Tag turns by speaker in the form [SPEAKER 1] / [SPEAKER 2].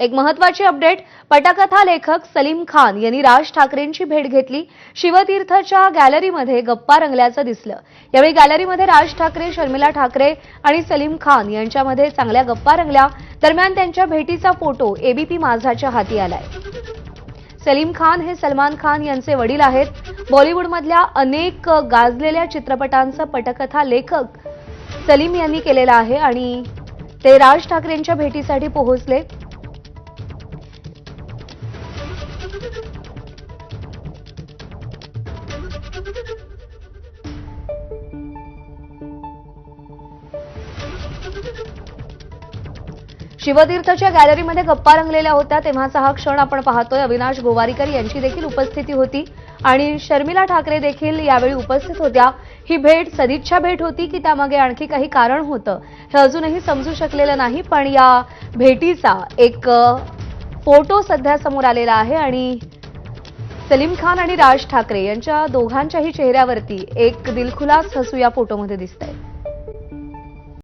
[SPEAKER 1] एक महत्वाची अपडेट पटकथा लेखक सलीम खान यांनी राज ठाकरेंची भेट घेतली. शिवतीर्थच्या गॅलरीमध्ये गप्पा रंगल्याचं दिसलं. यावेळी गॅलरीमध्ये राज ठाकरे शर्मिला ठाकरे आणि सलीम खान यांच्यामध्ये चांगल्या गप्पा रंगल्या. दरम्यान त्यांच्या भेटीचा फोटो एबीपी माझाच्या हाती आलाय. सलीम खान हे सलमान खान यांचे वडील आहेत. बॉलिवूडमधल्या अनेक गाजलेल्या चित्रपटांचा पटकथा लेखक सलीम यांनी केलेला आहे आणि ते राज ठाकरेंच्या भेटीसाठी पोहोचले. शिवतीर्थच्या गॅलरीमध्ये गप्पा रंगलेल्या होत्या. तेव्हाचा हा क्षण आपण पाहतोय. अविनाश गोवारीकर यांची देखील उपस्थिती होती. आणि शर्मिला ठाकरे देखील यावेळी उपस्थित होत्या. ही भेट सदिच्छा भेट होती की त्यामागे आणखी काही कारण होतं. हे अजूनही समजू शकलेलं नाही पण या भेटीचा एक फोटो सध्या समोर आलेला आहे. आणि सलीम खान आणि राज ठाकरे यांच्या दोघांच्याही चेहऱ्यावरती एक दिलखुलास हसू या फोटोमध्ये दिसत आहे